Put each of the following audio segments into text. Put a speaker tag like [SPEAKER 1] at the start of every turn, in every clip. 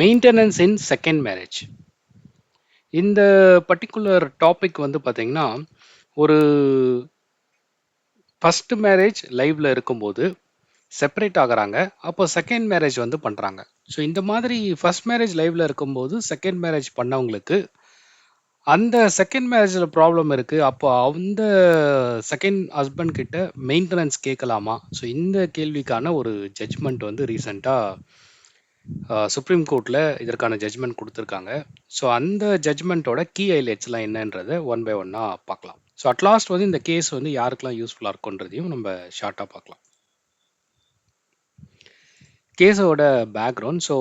[SPEAKER 1] Maintenance in second marriage இந்த particular topic வந்து பார்த்தீங்கன்னா ஒரு ஃபஸ்ட் மேரேஜ் லைவில் இருக்கும்போது செப்பரேட் ஆகுறாங்க. அப்போ செகண்ட் மேரேஜ் வந்து பண்ணுறாங்க ஸோ இந்த மாதிரி ஃபஸ்ட் மேரேஜ் லைவில் இருக்கும்போது செகண்ட் மேரேஜ் பண்ணவங்களுக்கு அந்த செகண்ட் மேரேஜில் ப்ராப்ளம் இருக்குது அப்போ அந்த செகண்ட் ஹஸ்பண்ட் கிட்ட மெயின்டெனன்ஸ் கேட்கலாமா? ஸோ இந்த கேள்விக்கான ஒரு ஜட்ஜ்மெண்ட் வந்து ரீசெண்டாக சுப்ரீம் கோர்ட்டில் இதற்கான ஜட்ஜ்மெண்ட் கொடுத்துருக்காங்க. ஸோ அந்த ஜட்ஜ்மெண்ட்டோட கீ ஹைலைட்ஸ்லாம் என்னன்றதை ஒன் பை ஒன்னாக பார்க்கலாம். ஸோ அட்லாஸ்ட் வந்து இந்த கேஸ் வந்து யாருக்கெல்லாம் யூஸ்ஃபுல்லாக இருக்குன்றதையும் நம்ம ஷார்ட்டாக பார்க்கலாம். கேஸோட பேக்ரவுண்ட் ஸோ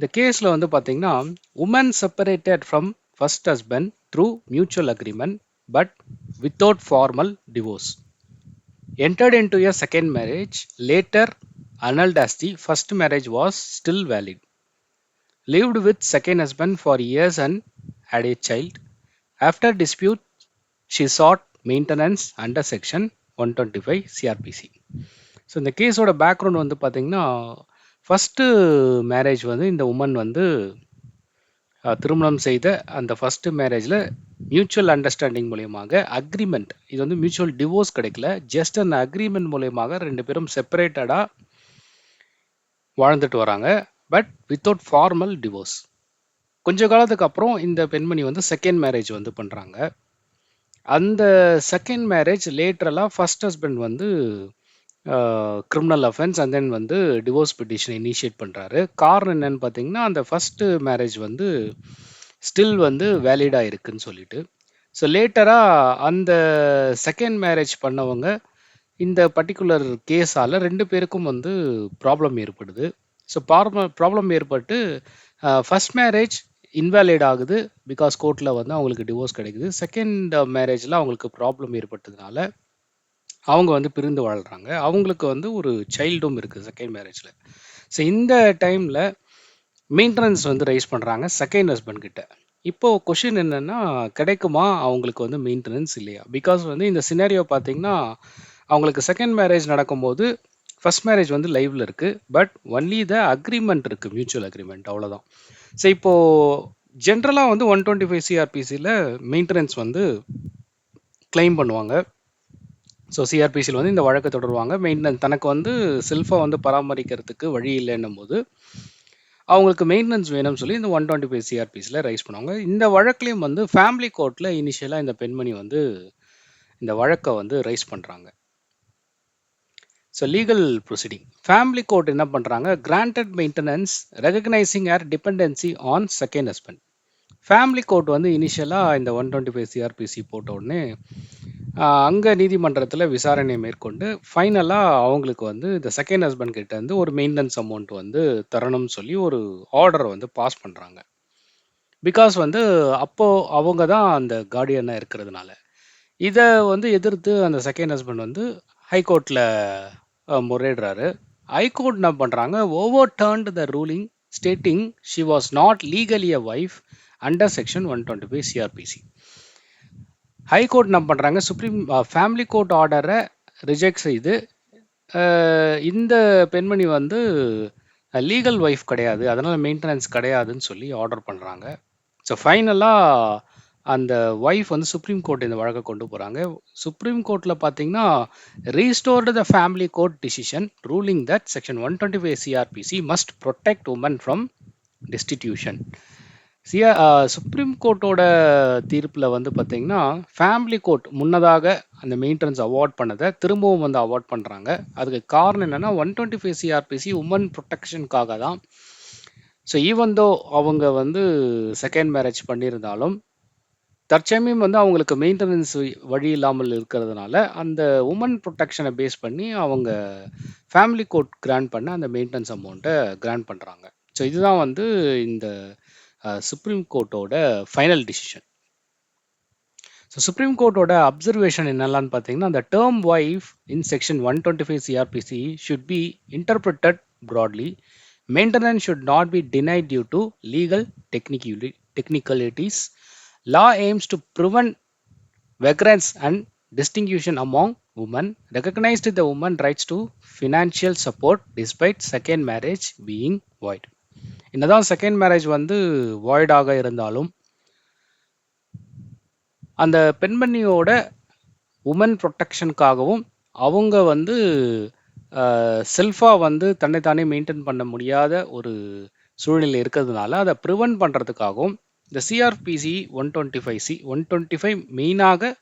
[SPEAKER 1] இந்த கேஸில் வந்து பார்த்தீங்கன்னா woman separated from first husband through mutual agreement but without formal divorce entered into a second marriage later annulled as the first marriage was still valid. Lived with second husband for years and had a child. After dispute she sought maintenance under section 125 crpc so இந்த கேஸோட background வந்து பார்த்தீங்கன்னா first marriage வந்து இந்த woman வந்து திருமணம் செய்த அந்த ஃபஸ்ட்டு மேரேஜில் மியூச்சுவல் அண்டர்ஸ்டாண்டிங் மூலியமாக அக்ரிமெண்ட் இது வந்து மியூச்சுவல் டிவோர்ஸ் கிடைக்கல ஜஸ்ட் அந்த அக்ரிமெண்ட் மூலியமாக ரெண்டு பேரும் செப்பரேட்டடாக வாழ்ந்துட்டு வராங்க. பட் வித்தவுட் ஃபார்மல் டிவோர்ஸ் கொஞ்ச காலத்துக்கு அப்புறம் இந்த பெண்மணி வந்து செகண்ட் மேரேஜ் வந்து பண்ணுறாங்க அந்த செகண்ட் மேரேஜ் லேட்டரெல்லாம் ஃபர்ஸ்ட் ஹஸ்பண்ட் வந்து கிரிமினல் அஃபென்ஸ் அண்ட் தென் வந்து டிவோர்ஸ் பெட்டிஷன் இனிஷியேட் பண்ணுறாரு காரணம் என்னன்னு பார்த்தீங்கன்னா அந்த ஃபஸ்ட்டு மேரேஜ் வந்து ஸ்டில் வந்து வேலிடாக இருக்குன்னு சொல்லிட்டு. ஸோ லேட்டராக அந்த செகண்ட் மேரேஜ் பண்ணவங்க இந்த பர்டிகுலர் கேஸால் ரெண்டு பேருக்கும் வந்து ப்ராப்ளம் ஏற்படுது. ஸோ ப்ராப்ளம் ப்ராப்ளம் ஏற்பட்டு ஃபர்ஸ்ட் மேரேஜ் இன்வேலிட் ஆகுது பிகாஸ் கோர்ட்டில் வந்து அவங்களுக்கு டிவோர்ஸ் கிடைக்குது. செகண்ட் மேரேஜில் அவங்களுக்கு ப்ராப்ளம் ஏற்பட்டதுனால அவங்க வந்து பிரிந்து வாழ்கிறாங்க அவங்களுக்கு வந்து ஒரு சைல்டும் இருக்குது செகண்ட் மேரேஜில் ஸோ இந்த டைமில் மெயின்டெனன்ஸ் வந்து ரைஸ் பண்ணுறாங்க செகண்ட் ஹஸ்பண்ட் கிட்ட. இப்போ கொஷின் என்னென்னா கிடைக்குமா அவங்களுக்கு வந்து மெயின்டெனன்ஸ் இல்லையா? பிகாஸ் வந்து இந்த சினாரியோ பார்த்தீங்கன்னா அவங்களுக்கு செகண்ட் மேரேஜ் நடக்கும்போது ஃபர்ஸ்ட் மேரேஜ் வந்து லைவில் இருக்குது பட் ஒன்லி த அக்ரிமெண்ட் இருக்குது மியூச்சுவல் அக்ரிமெண்ட் அவ்வளோதான் ஸோ இப்போ ஜென்ரலாக வந்து ஒன் டுவெண்ட்டி ஃபைவ் சிஆர்பிசியில் மெயின்டெனன்ஸ் வந்து கிளைம் பண்ணுவாங்க. ஸோ சிஆர்பிசியில் வந்து இந்த வழக்கை தொடருவாங்க. மெயின்டெனன்ஸ் தனக்கு வந்து செல்ஃபாக வந்து பராமரிக்கிறதுக்கு வழி இல்லைன்னும் போது அவங்களுக்கு மெயின்டெனன்ஸ் வேணும்னு சொல்லி இந்த ஒன் டுவெண்ட்டி ஃபைவ் சிஆர்பிஸில் ரைஸ் பண்ணுவாங்க. இந்த வழக்குலேயும் வந்து ஃபேமிலி கோர்ட்டில் இனிஷியலாக இந்த பெண்மணி வந்து இந்த வழக்கை வந்து ரைஸ் பண்ணுறாங்க so legal proceeding family court என்ன பண்ணுறாங்க granted maintenance recognising her dependency on second husband family court வந்து இனிஷியலாக இந்த ஒன் டுவெண்ட்டி ஃபைவ் சிஆர்பிசி போட்ட உடனே அங்கே நீதிமன்றத்தில் விசாரணை மேற்கொண்டு ஃபைனலாக அவங்களுக்கு வந்து இந்த செகண்ட் ஹஸ்பண்ட் கிட்ட வந்து ஒரு மெயின்டெனன்ஸ் அமௌண்ட் வந்து தரணும்னு சொல்லி ஒரு ஆர்டரை வந்து பாஸ் பண்ணுறாங்க பிகாஸ் வந்து அப்போது அவங்க தான் அந்த கார்டியனாக இருக்கிறதுனால. இதை வந்து எதிர்த்து அந்த செகண்ட் ஹஸ்பண்ட் வந்து ஹைகோர்ட்டில் முறையிடுறாரு. ஹைகோர்ட் என்ன பண்ணுறாங்க over turned the ruling stating she was not legally a wife under section one twenty five CrPC high court என்ன பண்ணுறாங்க சுப்ரீம் ஃபேமிலி கோர்ட் ஆர்டரை ரிஜெக்ட் செய்து இந்த பெண்மணி வந்து லீகல் ஒய்ஃப் கிடையாது. அதனால் மெயின்டெனன்ஸ் கிடையாதுன்னு சொல்லி ஆர்டர் பண்ணுறாங்க ஸோ ஃபைனலாக அந்த ஒய்ஃப் வந்து சுப்ரீம் கோர்ட் இந்த வழக்கை கொண்டு போகிறாங்க சுப்ரீம் கோர்ட்டில் பார்த்தீங்கன்னா restored the family court decision ruling that section one twenty five CrPC must protect women from destitution சிய supreme கோர்ட்டோட தீர்ப்பில் வந்து பார்த்தீங்கன்னா ஃபேமிலி கோர்ட் முன்னதாக அந்த மெயின்டெனன்ஸ் அவார்ட் பண்ணதை திரும்பவும் வந்து அவார்ட் பண்ணுறாங்க அதுக்கு காரணம் என்னென்னா one twenty five CrPC women ப்ரொடெக்ஷனுக்காக தான். ஸோ ஈவன் தோ அவங்க வந்து செகண்ட் மேரேஜ் பண்ணியிருந்தாலும் தற்சமயம் வந்து அவங்களுக்கு மெயின்டெனன்ஸ் வழி இல்லாமல் இருக்கிறதுனால அந்த உமன் ப்ரொடெக்ஷனை பேஸ் பண்ணி அவங்க ஃபேமிலி கோர்ட் கிராண்ட் பண்ண அந்த மெயின்டெனன்ஸ் அமௌண்ட்டை கிராண்ட் பண்ணுறாங்க ஸோ இதுதான் வந்து இந்த சுப்ரீம் கோர்ட்டோட ஃபைனல் டிசிஷன் ஸோ சுப்ரீம் கோர்ட்டோட அப்சர்வேஷன் என்னெல்லான்னு பார்த்தீங்கன்னா அந்த term wife in section one twenty five CrPC should be interpreted broadly maintenance should not be denied due to legal technically technicalities Law aims to prevent vagrants and distinction among women, recognized the woman rights to financial support despite second marriage being void. என்னதான் second marriage வந்து வாய்டாக இருந்தாலும் அந்த பெண்மணியோட woman ப்ரொடெக்ஷனுக்காகவும் அவங்க வந்து செல்ஃபாக வந்து தன்னைத்தானே மெயின்டைன் பண்ண முடியாத ஒரு சூழ்நிலை இருக்கிறதுனால அதை ப்ரிவென்ட் பண்ணுறதுக்காகவும் இந்த CrPC one twenty five C one twenty five மெயினாக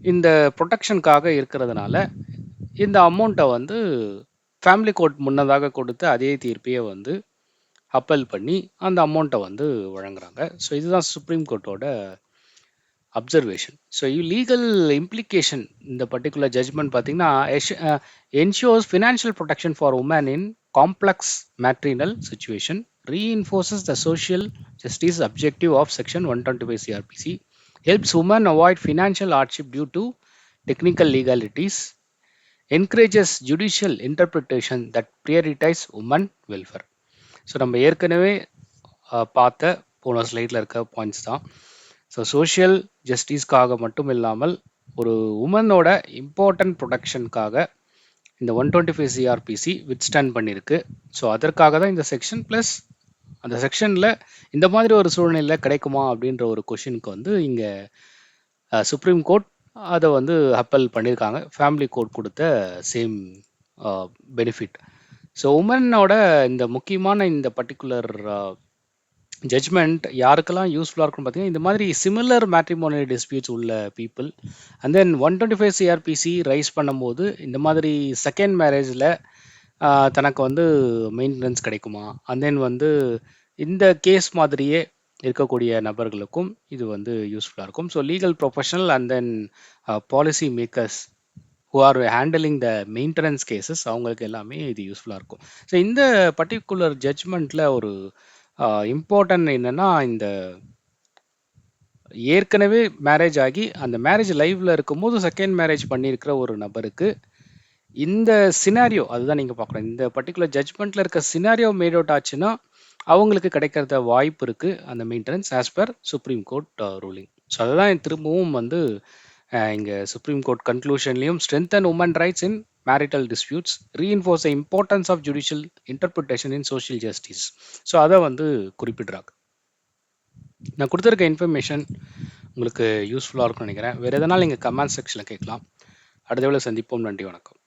[SPEAKER 1] இந்த ப்ரொடெக்ஷனுக்காக இருக்கிறதுனால இந்த அமௌண்ட்டை வந்து ஃபேமிலி கோர்ட் முன்னதாக கொடுத்த அதே தீர்ப்பையே வந்து அப்பல் பண்ணி அந்த அமௌண்ட்டை வந்து வழங்குறாங்க. ஸோ இதுதான் சுப்ரீம் கோர்ட்டோட அப்சர்வேஷன் ஸோ லீகல் இம்ப்ளிகேஷன் இந்த பர்டிகுலர் ஜட்ஜ்மெண்ட் பார்த்தீங்கன்னா ensures financial protection for women in complex matrimonial situation reinforces the social justice objective of section 125 crpc helps women avoid financial hardship due to technical legalities encourages judicial interpretation that prioritize women welfare so நம்ம ஏற்கனவே பார்த்த போன ஸ்லைடில் இருக்க points தான் so social ஜஸ்டிஸ்க்காக மட்டும் இல்லாமல் ஒரு உமனோட இம்பார்ட்டன்ட் ப்ரொடக்ஷனுக்காக இந்த one twenty five CrPC withstand பண்ணியிருக்கு ஸோ அதற்காக தான் இந்த செக்ஷன் ப்ளஸ் அந்த செக்ஷனில் இந்த மாதிரி ஒரு சூழ்நிலை கிடைக்குமா அப்படின்ற ஒரு கொஷினுக்கு வந்து இங்கே சுப்ரீம் கோர்ட் அதை வந்து அப்பல் பண்ணியிருக்காங்க. ஃபேமிலி கோர்ட் கொடுத்த சேம் பெனிஃபிட் ஸோ உமனோட இந்த முக்கியமான இந்த பர்டிகுலர் ஜட்ஜ்மெண்ட் யாருக்கெல்லாம் யூஸ்ஃபுல்லாக இருக்கும்னு பார்த்தீங்கன்னா இந்த மாதிரி சிமிலர் மேட்ரிமோனியல் டிஸ்பியூட்ஸ் உள்ள people and then one twenty five CrPC raise பண்ணும்போது இந்த மாதிரி செகண்ட் மேரேஜில் தனக்கு வந்து மெயின்டெனன்ஸ் கிடைக்குமா? அண்ட் தென் வந்து இந்த கேஸ் மாதிரியே இருக்கக்கூடிய நபர்களுக்கும் இது வந்து யூஸ்ஃபுல்லாக இருக்கும். So legal professional and then policy makers who are handling the maintenance cases அவங்களுக்கு எல்லாமே இது யூஸ்ஃபுல்லாக இருக்கும். ஸோ இந்த பர்டிகுலர் ஜட்ஜ்மெண்ட்டில் ஒரு இம்பார்ட்டன்ட் என்னென்னா இந்த ஏற்கனவே மேரேஜ் ஆகி அந்த மேரேஜ் லைஃப்பில் இருக்கும்போது செகண்ட் மேரேஜ் பண்ணியிருக்கிற ஒரு நபருக்கு இந்த சினாரியோ அதுதான் நீங்கள் பார்க்கணும். இந்த பர்டிகுலர் ஜட்ஜ்மெண்ட்டில் இருக்க சினாரியோ மேட் அவுட் ஆச்சுன்னா அவங்களுக்கு கிடைக்கிறத வாய்ப்பு இருக்குது அந்த maintenance as per supreme court ruling so அதுதான் திரும்பவும் வந்து இங்கே supreme court கன்க்ளூஷன்லையும் strength and women rights in marital disputes reinforce the importance of judicial interpretation in social justice so அதை வந்து குறிப்பிடுறாங்க. நான் கொடுத்துருக்க இன்ஃபர்மேஷன் உங்களுக்கு யூஸ்ஃபுல்லாக இருக்கும்னு நினைக்கிறேன். வேறு எதனால் நீங்கள் கமெண்ட் செக்ஷனில் கேட்கலாம். அடுத்த சந்திப்போம். நன்றி வணக்கம்.